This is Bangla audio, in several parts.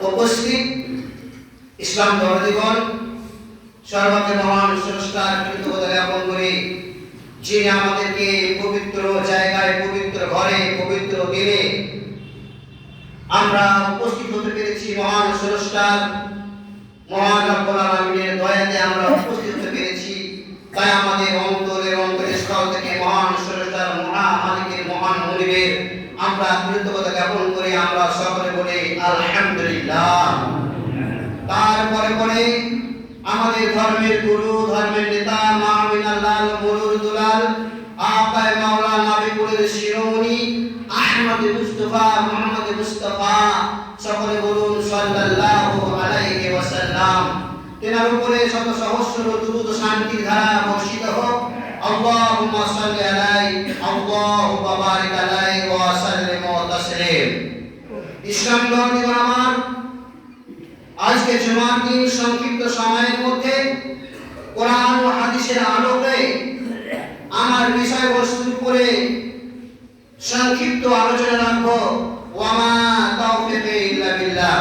উপস্থিত ইসলাম ধর্মজীবন সর্বাকে মহান স্রষ্টার কৃতজ্ঞতা জ্ঞাপন করি যিনি আমাদেরকে পবিত্র জায়গায়, পবিত্র ঘরে, পবিত্র দিনে আমরা উপস্থিত হতে পেরেছি মহান স্রষ্টার, মহান রব্বুল আলামিনের দয়াতে আমরা উপস্থিত হতে পেরেছি। তাই আমাদের অন্তরের আমরা কৃতজ্ঞতা জ্ঞাপন করি, আমরা সকলে বলি আলহামদুলিল্লাহ। তারপরে পরে আমাদের ধর্মের গুরু, ধর্মের নেতা মাহমিন আল্লাহ মরুর দুলাল আপায় মাওলা নাবিকুলের শিরোমণি, আহমদ মুস্তফা, মোহাম্মদ মুস্তফা, সকলে বলুন সাল্লাল্লাহু আলাইহি ওয়াসাল্লাম। তেনার উপরে শত সহস্র দুরূদ শান্তির ধারা বর্ষিত হোক। আলাই আল্লাহু বারিক আলাই ওয়া সাল্লিম ওয়া তাসলিম। ইসলাম ধর্মী আমার আজকে জুমার দিন সংক্ষিপ্ত সময়ের মধ্যে কোরআন ও হাদিসের আলোকে আমার বিষয়বস্তুর উপরে সংক্ষিপ্ত আলোচনা রাখব। ওয়ামা তাওফিকে ইল্লা বিল্লাহ।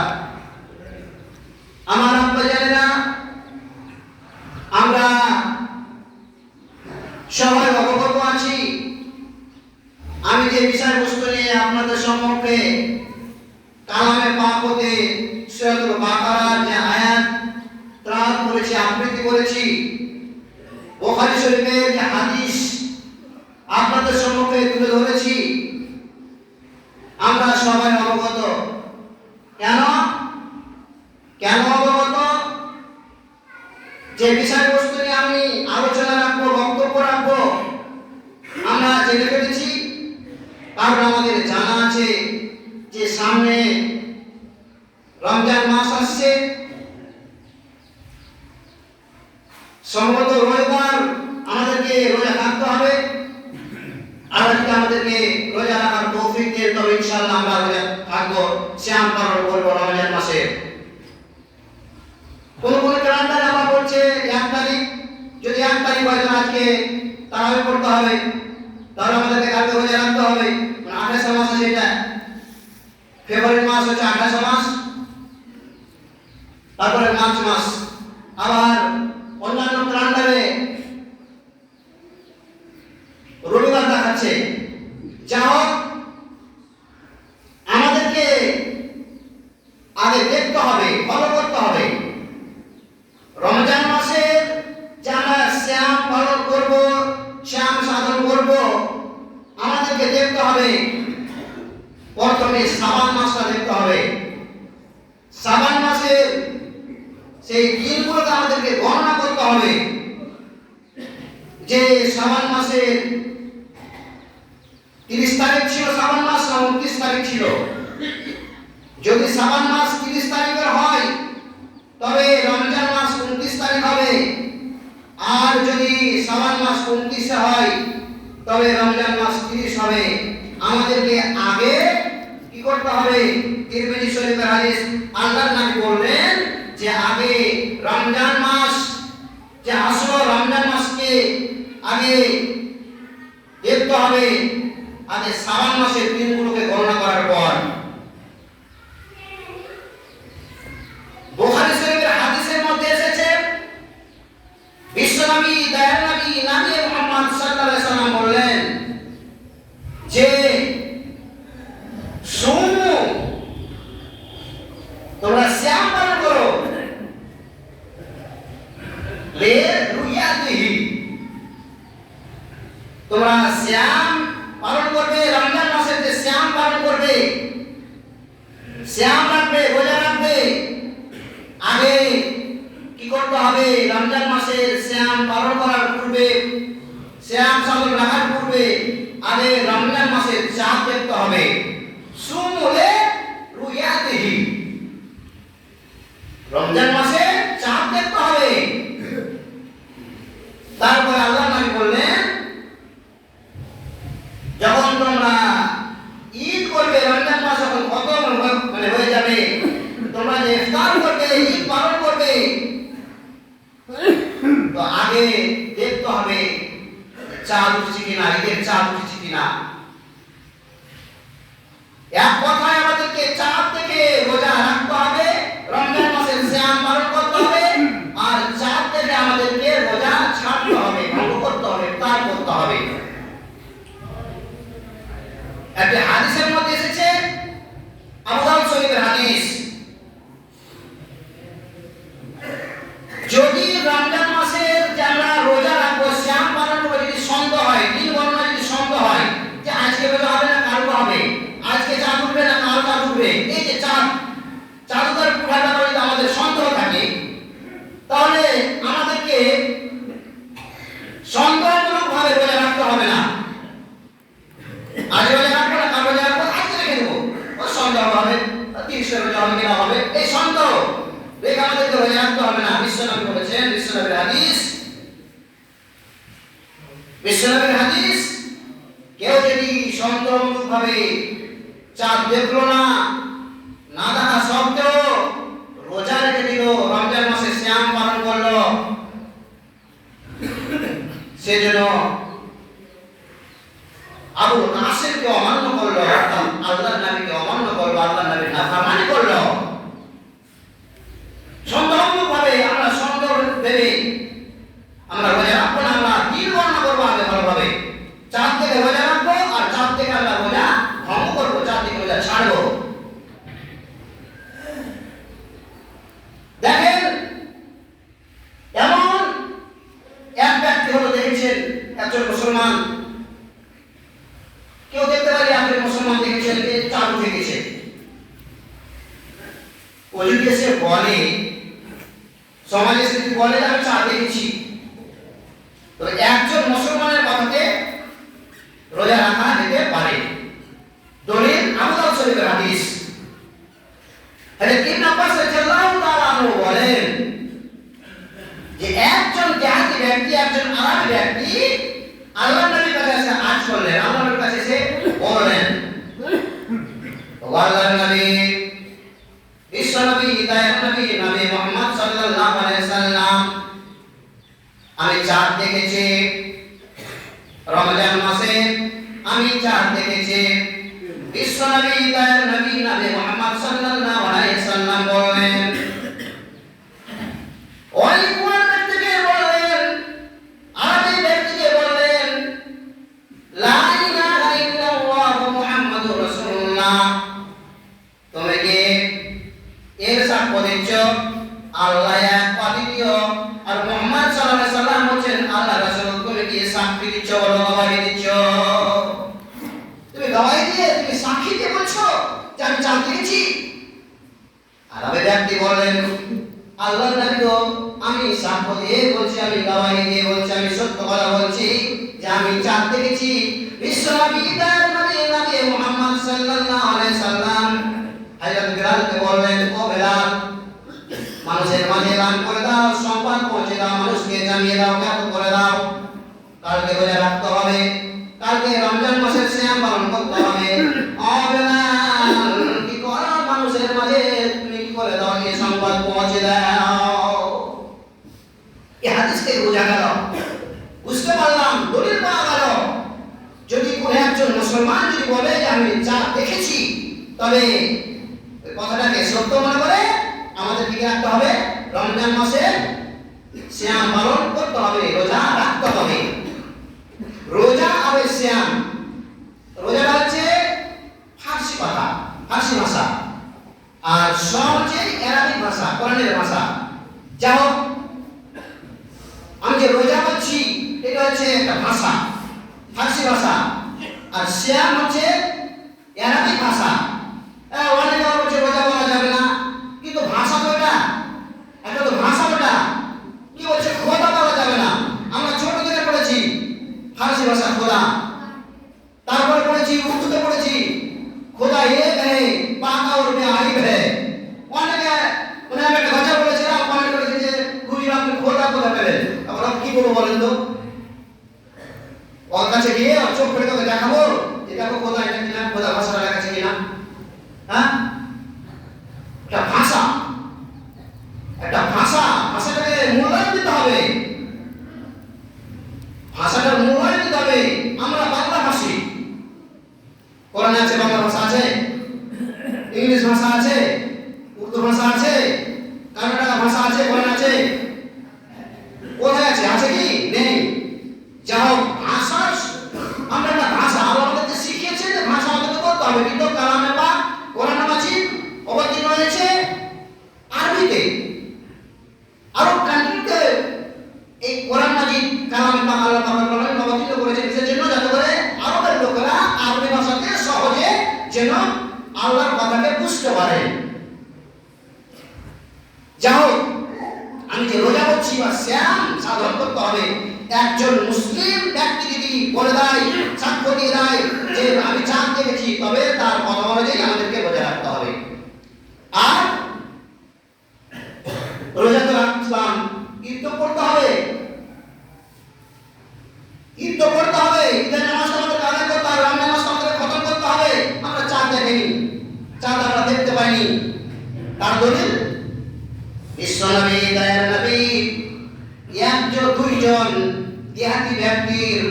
আমার আব্বা জানে না আমরা সবাই অবগত আছি। আমি যে বিষয়বস্তু নিয়ে আপনাদের সম্মুখে কালামে পাক হতে সূরাতুল বাকারার যে আয়াত, ত্রাণ করেছি, আবৃত্তি করেছি, বুখারী শরীফের যে হাদিস আপনাদের সম্মুখে তুলে ধরেছি। আমরা সবাই অবগত কেন কেন অবগত যে বিষয়বস্তু নিয়ে আমি আলোচনা রাখব বক্তব্য রাখব আমরা জেনে ফেলেছি কারণ আমাদের জানা আছে যে সামনে রমজান মাস আসছে সম্ভবত রবিবার আমাদেরকে রোজা থাকতে হবে আর যদি আমাদেরকে রোজা রাখার তৌফিক দিয়ে তবে ইনশাআল্লাহ আমরা রোজা থাকব শ্যাম পালন করব রমজান মাসে কোন কোন ক্যালেন্ডারে আবার বলছে এক তারিখ। যদি এক তারিখ হয় আজকে তারাবি পড়তে হবে। তাহলে আমাদেরকে কালকে রোজা রাখতে হবে। মানে মাস আছে এটা। ফেব্রুয়ারি মাস হচ্ছে আঠাশে মাস। তারপরে মার্চ মাস। আবার অন্যান্য ক্যালেন্ডারে রবিবার দেখাচ্ছে। যা হোক, আমাদেরকে আগে দেখতে হবে, ফলো করতে হবে। রমজান মাসে যে আমরা শ্যাম পালন করব, শ্যাম সাধন করব, আমাদেরকে দেখতে হবে। প্রথমে সাবান মাসটা দেখতে হবে। সাবান মাসের সেই দিনগুলোকে আমাদেরকে গণনা করতে হবে। যে সাবান মাসের তিরিশ তারিখ ছিল সাবান মাস না উনত্রিশ তারিখ ছিল? যদি সাবান মাস তিরিশ তারিখের হয় তবে রমজান মাস উনত্রিশ তারিখ হবে। আর যদি সাবান মাস উনত্রিশে হয়, তবে রমজান মাস তিরিশ হবে। আমাদেরকে আগে কি করতে হবে? তিরমিজি শরীফের হাদিস আল্লাহর নবী বললেন যে, আগে রমজান মাস, যে আসল রমজান মাসকে আগে দেখতে হবে। আগে সাবান মাসের দিনগুলোকে গণনা করার পর বুখারী শরীফের হাদিসের মধ্যে এসেছে দয়াল নবী নবী মুহাম্মদ সাল্লাল্লাহু আলাইহি সাল্লাম বললেন যে সুমু তোমরা শ্যাম পালন করো। লে রুয়াতিহি তোমরা শ্যাম পালন করবে, রমজান মাসের যে শ্যাম পালন করবে শ্যাম রাখবে, রোজা એટલે આ દિશામાં દેશે হবে তিরিশে রোজা হবে, কিনা হবে, এই সন্দেহ রেখে আমাদেরকে বলে রাখতে হবে না। বিশ্বনবী বলেছেন, বিশ্বনবীর হাদিস। বিশ্বনবীর হাদিস, কেউ যদি সন্দেহমূলক ভাবে চাঁদ দেখল না না দেখা সত্ত্বেও রোজা রেখে দিল, রমজান মাসে শ্যাম পালন করল, সেজন্য আবু নাসিরকে অমান্য করল আল্লাহর নবীকে অমান্য করল আল্লাহর নবীর নাফরমানি করল। সন্দেহমূলক ভাবে আমরা সন্দেহ ভেবে আমরা রোজা রাখব না আমরা দিন গণনা করব আগে ভালোভাবে চাঁদ থেকে রোজা রাখব আর চাঁদ থেকে আমরা রোজা ভঙ্গ করব চাঁদ থেকে রোজা ছাড়বো দেখেন এমন এক ব্যক্তি হলো দেখেছেন একজন মুসলমান কেউ দেখতে পারি আপনি মুসলমান দেখেছেন যে চালু থেকেছে ও যদি এসে বলে সমাজে এসে যদি বলে যে আমি চা দেখেছি তো একজন মুসলমানের কথাতে রোজা রাখা যেতে পারে দলিল আবু দাউদ শরীফের হাদিস তাহলে তিন নম্বর রাদিয়াল্লাহু তাআলা আনহু বলেন যে একজন জাহাজি ব্যক্তি একজন আরবি ব্যক্তি আল্লাহ নবীর কাছে এসে আজ করলেন আল্লাহ নবীর কাছে এসে বললেন আল্লাহ নবী বিশ্ব নবী হিদায়াত নবী নবী মুহাম্মদ সাল্লাল্লাহু আলাইহি সাল্লাম আমি চাঁদ দেখেছি রমজান মাসে আমি চাঁদ দেখেছি বিশ্ব নবী নবী নবী মুহাম্মদ সাল্লাল্লাহু আলাইহি সাল্লাম বললেন ওই কোন ব্যক্তিকে বললেন আরবি ব্যক্তিকে বললেন লা ইলাহা ইল্লাল্লাহ মুহাম্মাদুর রাসূলুল্লাহ তুমি কি এর সাক্ষ্য দিচ্ছ আল্লাহ এক অদ্বিতীয় আর মুহাম্মদ সাল্লাল্লাহু আলাইহি সাল্লাম হচ্ছেন আল্লাহ রাসূল তুমি কি সাক্ষী দিচ্ছ বলো গবাহি দিচ্ছ তুমি গবাহি দিয়ে তুমি সাক্ষী দিয়ে বলছো যে আমি জানতে গেছি আরবে বললেন আল্লাহ নবী গো আমি সাক্ষ্য দিয়ে বলছি, আমি গবাহি দিয়ে বলছি, আমি সত্য কথা বলছি, যে আমি চাঁদ দেখেছি। বিশ্ব নবী নবী মুহাম্মদ সাল্লাল্লাহু আলাইহি সাল্লাম। হযরত বিলালকে বললেন, ও বিলাল, মানুষের মাঝে দান করে দাও সম্পদ পৌঁছে দাও, মানুষকে জানিয়ে দাও জ্ঞাত করে দাও। কালকে রোজা রাখতে হবে, কালকে রমজান মাসের শ্যাম পালন করতে হবে। ও বোঝা গেল বুঝতে পারলাম, দলিল পাওয়া গেল। যদি কোনো একজন মুসলমান যদি বলে যে আমি যা দেখেছি, তবে কথাটাকে সত্য মনে করে আমাদের দিকে রাখতে হবে। রমজান মাসে শ্যাম পালন করতে হবে, রোজা রাখতে হবে। রোজা আর শ্যাম রোজাটা হচ্ছে ফার্সি কথা, ফার্সি ভাষা। আর হচ্ছে অ্যারাবিক ভাষা, কোরআনের ভাষা। যা হোক আমি যে রোজা পাচ্ছি, এটা হচ্ছে একটা ভাষা, ফার্সি ভাষা। আর শ্যাম হচ্ছে অ্যারাবিক ভাষা। বলে দেয় সাক্ষ্য দিয়ে দেয় যে আমি চাঁদ দেখেছি তবে তার কথা অনুযায়ী আমাদেরকে রোজা রাখতে হবে আর রোজা তো রাখলাম ঈদ তো পড়তে হবে ঈদ তো পড়তে হবে ঈদের নামাজ আমাদের আদায় করতে হবে রমজান মাস আমাদের খতম করতে হবে আমরা চাঁদ দেখিনি চাঁদ আমরা দেখতে পাইনি তার দলিল বিশ্বনবী দয়ার নবী একজন দুইজন দেহাতি ব্যক্তির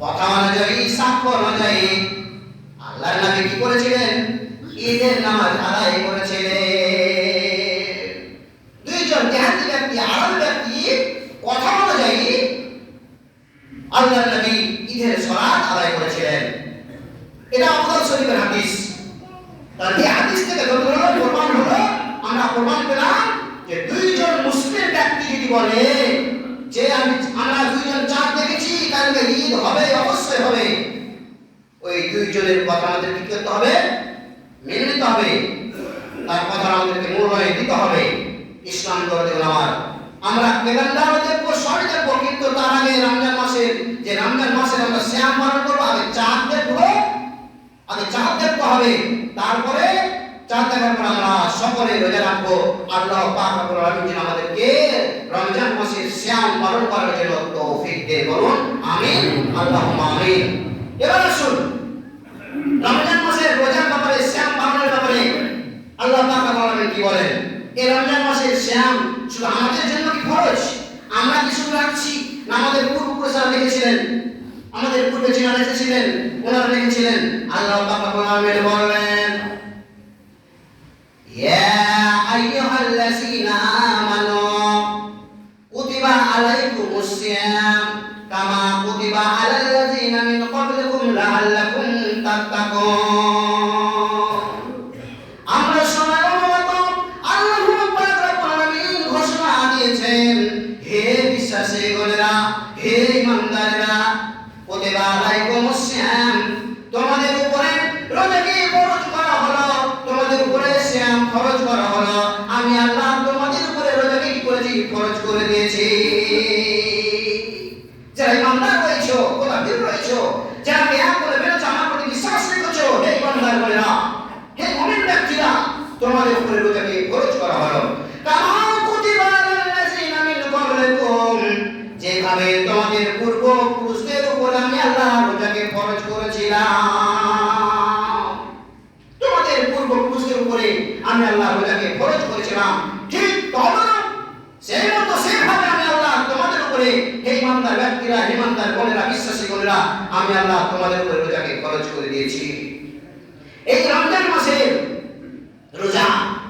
কথা অনুযায়ী সাক্ষ্য অনুযায়ী আল্লাহর কি করেছিলেন? ঈদের নামাজ আদায় করেছিলেন। দুইজন দেহাতি ব্যক্তি, আরব ব্যক্তি, কথা অনুযায়ী আল্লাহর নবী ঈদের সলাত আদায় করেছিলেন। এটা আবুল শরীফের হাদিস। তার এই হাদিস থেকে হলো প্রমাণ হলো, আমরা প্রমাণ পেলাম যে দুইজন মুসলিম ব্যক্তি যদি বলে যে আমি আমরা দুইজন চাঁদ দেখেছি, কালকে ঈদ হবে, অবশ্যই হবে। ওই দুইজনের কথা আমাদের কি করতে হবে? মেনে নিতে হবে। তার কথা আমাদেরকে মূল্যায়ন দিতে হবে। ইসলাম করে আমার আমরা ক্যালেন্ডারও দেখব সবই দেখব, কিন্তু তার আগে রমজান মাসের, যে রমজান মাসের আমরা শ্যাম পালন করব, আগে চাঁদ দেখব, আগে চাঁদ দেখতে হবে। তারপরে চাঁদ দেখার পর আমরা সকলে রোজা রাখব। আল্লাহ পাক রব্বুল আমাদেরকে রমজান মাসের শ্যাম পালন করার জন্য তৌফিক দেন। বলুন, আমিন, আল্লাহুম্মা আমিন। এবার আসুন। রমজান মাসের রোজার ব্যাপারে, শ্যাম পালনের ব্যাপারে আল্লাহ পাক আমাদের কি বলেন? এই রমজান মাসে শ্যাম শুধু আমাদের জন্য কি খরচ আমরা কি শুধু রাখছি? না আমাদের পূর্বপুরুষরা দেখেছিলেন আমাদের পূর্বে যারা এসেছিলেন ওনারা দেখেছিলেন আল্লাহ পাক আমাদের বলেন, ইয়া আইয়ুহাল্লাযীনা আমানু, কুতিবা আলাইকুমুস সিয়াম কামা কুতিবা আলাল্লাযীনা Oh. তোমাদের উপরে রোজাকে ফরজ করা হলো যেভাবে তোমাদের পূর্ব পুরুষদের উপর আমি আল্লাহ রোজাকে ফরজ করেছিলাম। তোমাদের পূর্ব পুরুষদের উপরে আমি আল্লাহ রোজাকে ফরজ করেছিলাম। ঠিক তবে সেই মতো সেইভাবে আমি আল্লাহ তোমাদের উপরে হে ইমানদার ব্যক্তিরা, হে ইমানদার বোনেরা, বিশ্বাসী বোনেরা, আমি আল্লাহ তোমাদের উপরে রোজাকে খরচ করে দিয়েছি। এই রমজান মাসের রোজা।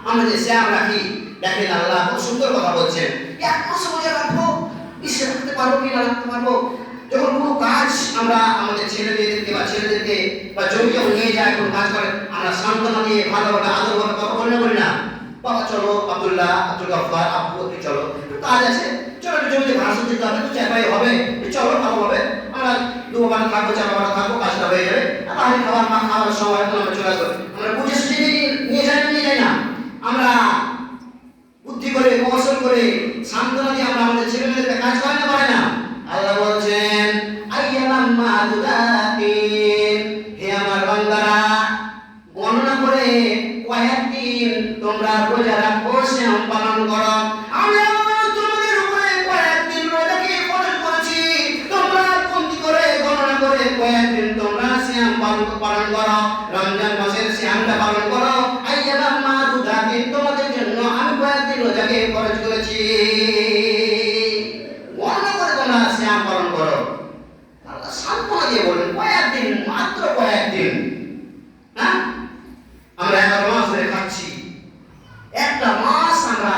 আমরা যে শ্যাম রাখি, দেখেন আল্লাহ খুব সুন্দর কথা বলছেন। এক মাস রোজা রাখব ইসে রাখতে পারব কি না রাখতে পারব? যখন কোনো কাজ আমরা আমাদের ছেলেদেরকে বা ছেলেদেরকে বা জমিকে নিয়ে যায়, কোনো কাজ করে, আমরা সান্ত্বনা দিয়ে ভালোভাবে, আদরভাবে কথা বলে বলি না। বাবা, চলো, আব্দুল্লাহ, আব্দুল গফার আব্বু তুই চলো। একটু কাজ আছে, চলো একটু জমিতে ঘাস হবে দু চার পায়ে হবে। চলো ভালো হবে। আমরা দু বাবা থাকব চার বাবা থাকব, কাজটা হয়ে যাবে। আর খাবার, মা, খাওয়ার সময় হয়তো আমরা চলে আসব। আমরা বুঝে সুঝে নিয়ে নিয়ে যাই না নিয়ে যাই না আমরা বুদ্ধি করে, কৌশল করে, সান্ত্বনা দিয়ে আমরা আমাদের ছেলে মেয়েদেরকে কাজ করে না করে না। আল্লাহ বলছেন হে আমার বান্দারা, গণনা করে কয়েকদিন তোমরা রোজা রাখো শ্যাম পালন করো। রোজাকে ফরজ করেছি। তোমরা করে করে কয়েকদিন তোমরা শ্যাম পালন পালন করো। রমজান মাসের শ্যামটা পালন করো আইয়ামাম মাদুদাতিন তোমাদের জন্য আমি কয়েকদিন রোজাকে ফরজ করেছি গণনা করে তোমরা শ্যাম পালন করো আল্লাহ সান্ত্বনা দিয়ে বলেন কয়েকদিন মাত্র কয়েকদিন হ্যাঁ আমরা একটা মাস ধরে খাচ্ছি একটা মাস আমরা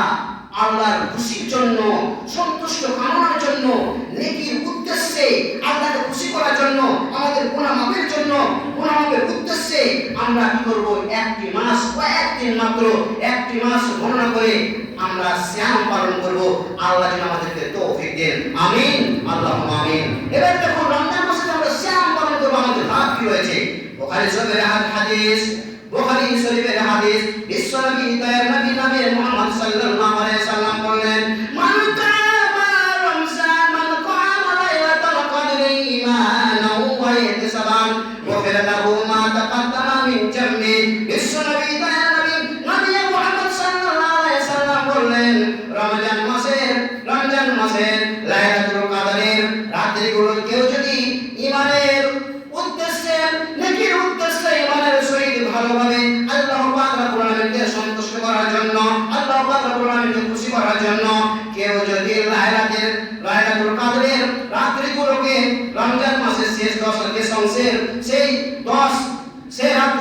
আল্লাহর খুশির জন্য সন্তুষ্ট কামনার জন্য নেকির উদ্দেশ্যে আল্লাহকে খুশি করার জন্য আমাদের গুনাহ মাফের জন্য গুনাহ মাফের উদ্দেশ্যে আমরা কি করব একটি মাস কয়েকদিন মাত্র একটি মাস গণনা করে আমরা শ্যাম পালন করব আল্লাহ যেন আমাদেরকে তৌফিক দেন। আমিন। আল্লাহ আমিন। এবার দেখুন রমজান মাসে আমরা শ্যাম পালন করব, আমাদের ভাব কি রয়েছে? বোখারি শরীফের হাদিস, বোখারি শরীফের হাদিস, বিশ্বনবী দয়ার নবী নবী মুহাম্মদ সাল্লাল্লাহু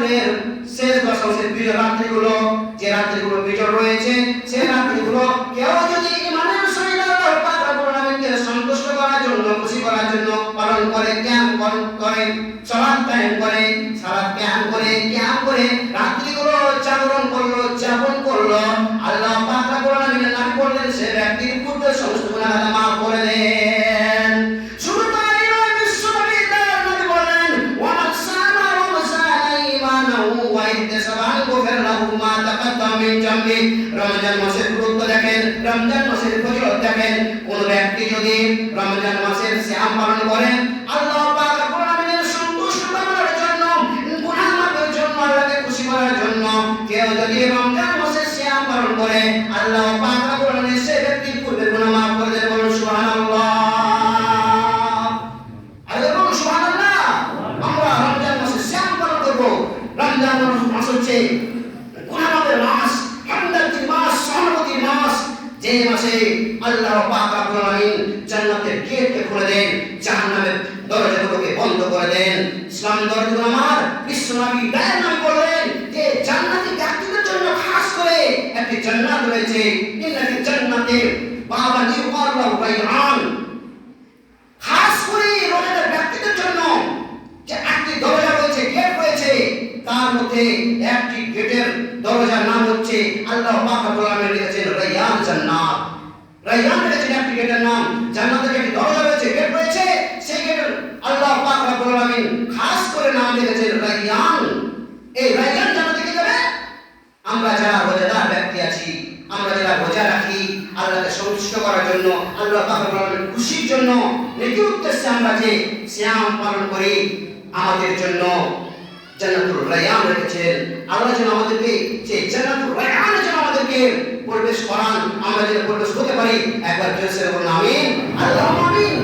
রাত্রের শেষ দশ অংশের বিজয় রাত্রিগুলো যে রাত্রিগুলো বিজয় রয়েছে জামবি রমজান মাসের গুরুত্ব দেখেন, রমজান মাসের ফজিলত দেখেন। কোন ব্যক্তি যদি রমজান মাসের সিয়াম পালন করেন, আল্লাহ পাক রব্বুল আলামিনের সন্তুষ্ট জন্য, গুনাহ মাফের জন্য, আল্লাহকে খুশি করার জন্য কেউ যদি রমজান মাসের সিয়াম পালন করে, আল্লাহ পাক রব্বুল আলামিন সে ব্যক্তির পূর্বে গুনাহ মাফ করে দেন বলুন সুবহানাল্লাহ। আমরা রমজান মাসে শ্যাম পালন করব। রমজান মাস হচ্ছে গুনাহের মাস। মাস যে মাসে আল্লাহ পাক রব্বুল আলামিন জান্নাতের গেটকে খুলে দেন, জাহান্নামের দরজাগুলোকে বন্ধ করে দেন। ইসলাম দরজাগুলো আমার বিশ্বনবী দায়ের নাম করলেন যে, জান্নাতি ব্যক্তিদের জন্য খাস করে একটি জান্নাত রয়েছে। ইন্নাকি জান্নাতে বাবা নির্মাল্লাহ বাইআন খাস করে রোজাদার ব্যক্তিদের জন্য যে একটি দরজা রয়েছে, গেট রয়েছে, তার মধ্যে একটি গেটের দরজার নাম হচ্ছে আল্লাহ পাক রব্বুল আলামিন জান্নাত। রাইয়ান লিখেছেন একটি গেটের নাম, জান্নাতের একটি দরজা রয়েছে, গেট রয়েছে, সেই গেটের আল্লাহ পাক রব্বুল আলামিন খাস করে নাম লিখেছেন রাইয়ান। এই রাইয়ান জান্নাতে কি যাবে? আমরা যারা রোজাদার ব্যক্তি আছি, আমরা যারা রোজা রাখি, আল্লাহকে সন্তুষ্ট করার জন্য, আল্লাহ তাআলার খুশির জন্য, নেকি উদ্দেশ্যে আমরা যে শ্যাম পালন করি, আমাদের জন্য জান্নাতুল রায়ান রেখেছেন আল্লাহ যেন আমাদেরকে সেই রায়ান যেন আমাদেরকে প্রবেশ করান, আমরা যেন পরিবেশ হতে পারি, একবার জোরে বলুন, আমিন। আল্লাহ আমিন।